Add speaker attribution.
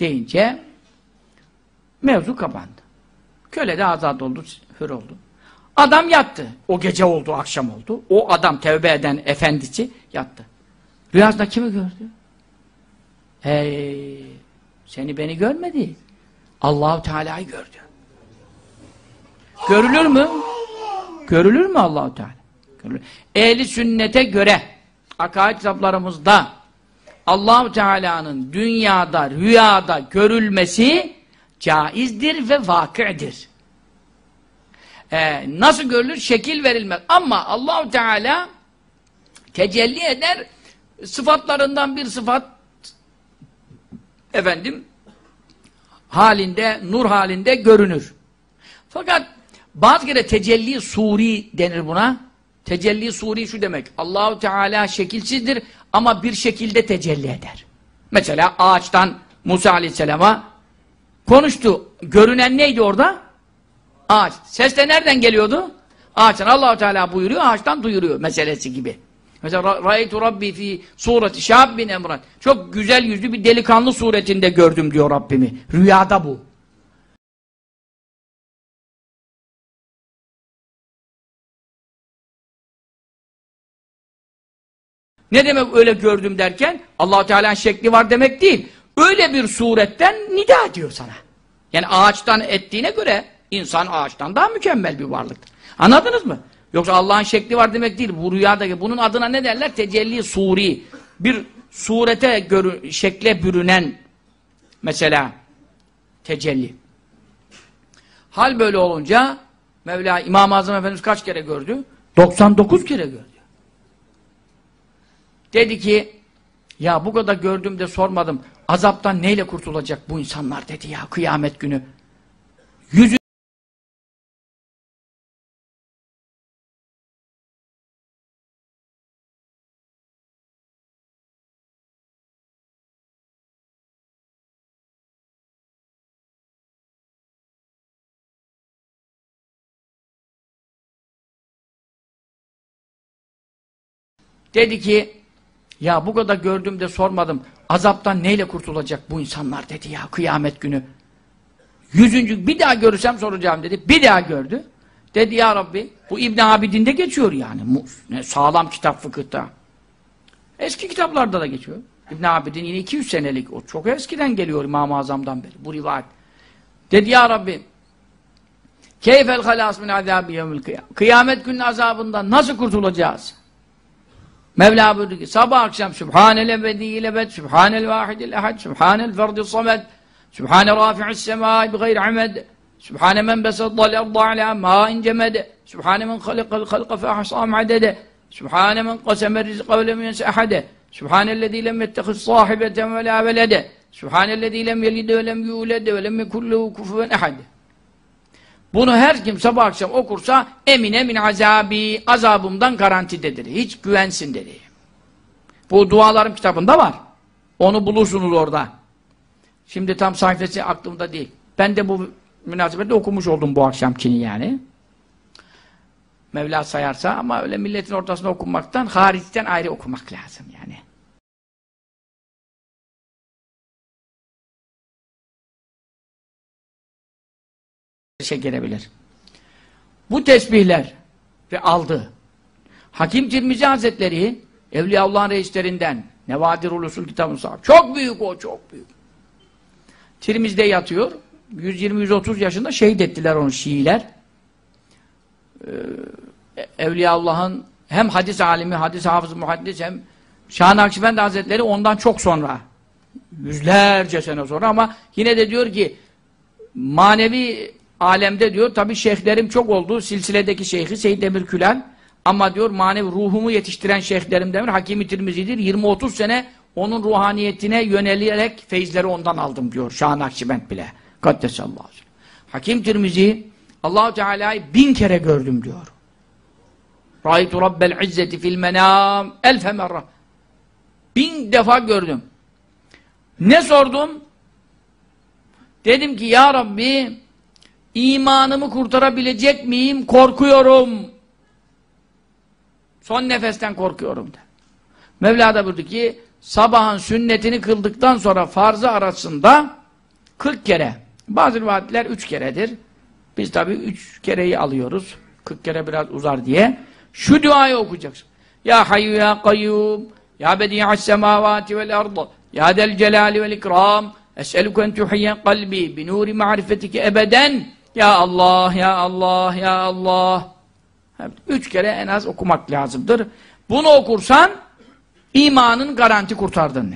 Speaker 1: deyince mevzu kapandı. Köle de azat oldu, hür oldu. Adam yattı. O gece oldu, akşam oldu. O adam tevbe eden efendisi yattı. Rüyasında kimi gördü? Hey, seni beni görmedi. Allahu Teala'yı gördü. Görülür mü? Görülür mü Allahu Teala? Görülür. Ehli sünnete göre akaid kitaplarımızda Allahu Teala'nın dünyada, rüyada görülmesi caizdir ve vakı'dir. Ee, nasıl görülür? Şekil verilmez. Ama Allahu Teala tecelli eder sıfatlarından bir sıfat efendim halinde, nur halinde görünür. Fakat bazı kere tecelli suri denir buna. Tecelli suri şu demek. Allahu Teala şekilsizdir ama bir şekilde tecelli eder. Mesela ağaçtan Musa Aleyhisselam'a konuştu. Görünen neydi orada? Ağaç. Ses de nereden geliyordu? Ağaçtan. Allahu Teala buyuruyor, ağaçtan duyuruyor meselesi gibi. Mesela Ra'aytu Rabbi fi sureti şabbin emran. Çok güzel yüzlü bir delikanlı suretinde gördüm diyor Rabbimi. Rüyada bu. Ne demek öyle gördüm derken allah Teala'nın şekli var demek değil. Öyle bir suretten nida ediyor sana. Yani ağaçtan ettiğine göre insan ağaçtan daha mükemmel bir varlıktır. Anladınız mı? Yoksa Allah'ın şekli var demek değil. Bu rüyadaki bunun adına ne derler? Tecelli suri. Bir surete görü, şekle bürünen mesela tecelli. Hal böyle olunca Mevla İmam-ı Azam Efendimiz kaç kere gördü? 99 kere gördü. Dedi ki ya bu kadar gördüm de sormadım. Azaptan neyle kurtulacak bu insanlar dedi ya kıyamet günü. Yüzü Dedi ki ya bu kadar gördüm de sormadım. Azaptan neyle kurtulacak bu insanlar dedi ya kıyamet günü. Yüzüncü bir daha görürsem soracağım dedi. Bir daha gördü. Dedi ya Rabbi bu İbn Abidin'de geçiyor yani. Ne sağlam kitap fıkıhta. Eski kitaplarda da geçiyor. İbn Abidin yine 200 senelik. O çok eskiden geliyor İmam-ı Azam'dan beri. Bu rivayet. Dedi ya Rabbi Keyfel halas min azabi yevmil kıyamet. Kıyamet günün azabından nasıl kurtulacağız? Mevla buyurdu ki sabah akşam Sübhanel ebediyil ebed, Sübhanel vahidil ehad, Sübhanel ferdil samed, Sübhane rafi'is semâi bi gayri amed, Sübhane men besaddal erda ala mâin cemed, Sübhane men halikal halqa fe ahsâm adede, Sübhane men qasemer rizqa ve lem yense ahade, Sübhanellezî lem yettehiz sahibeten ve la velede, Sübhanellezî lem yelide ve lem yulede ve lem yekullehu kufuven ehade. Bunu her kim sabah akşam okursa emine min azabi azabımdan garantidedir. Hiç güvensin dedi. Bu dualarım kitabında var. Onu bulursunuz orada. Şimdi tam sayfası aklımda değil. Ben de bu münasebetle okumuş oldum bu akşamkini yani. Mevla sayarsa ama öyle milletin ortasında okunmaktan hariçten ayrı okumak lazım yani. Şey gelebilir. Bu tesbihler ve aldı. Hakim Tirmizi Hazretleri Evliyaullah'ın reislerinden Nevadir Usul kitabını sahip. Çok büyük o, çok büyük. Tirmiz'de yatıyor. 120-130 yaşında şehit ettiler onu Şiiler. Ee, Evliyaullah'ın hem hadis alimi, hadis hafızı, muhaddis hem Şah Nakşibendi Hazretleri ondan çok sonra yüzlerce sene sonra ama yine de diyor ki manevi alemde diyor tabi şeyhlerim çok oldu. Silsiledeki şeyhi Seyyid Emir Külal ama diyor manevi ruhumu yetiştiren şeyhlerim demir Hakimi Tirmizi'dir. 20-30 sene onun ruhaniyetine yönelerek feyizleri ondan aldım diyor. Şah-ı bile. Kaddesallahu aleyhi Hakim Tirmizi Allahu Teala'yı bin kere gördüm diyor. Raitu Rabbel İzzeti fil menam elfe merra. Bin defa gördüm. Ne sordum? Dedim ki ya Rabbi İmanımı kurtarabilecek miyim? Korkuyorum. Son nefesten korkuyorum de. Mevla da buyurdu ki sabahın sünnetini kıldıktan sonra farzı arasında 40 kere. Bazı rivayetler 3 keredir. Biz tabi 3 kereyi alıyoruz. 40 kere biraz uzar diye. Şu duayı okuyacaksın. Ya hayyu ya kayyum ya bedi'as semavati vel ardı ya del celali vel ikram es'eluke en tuhiyyen kalbi bi nuri ma'rifetike ebeden ya Allah ya Allah ya Allah Üç kere en az okumak lazımdır. Bunu okursan imanın garanti kurtardın.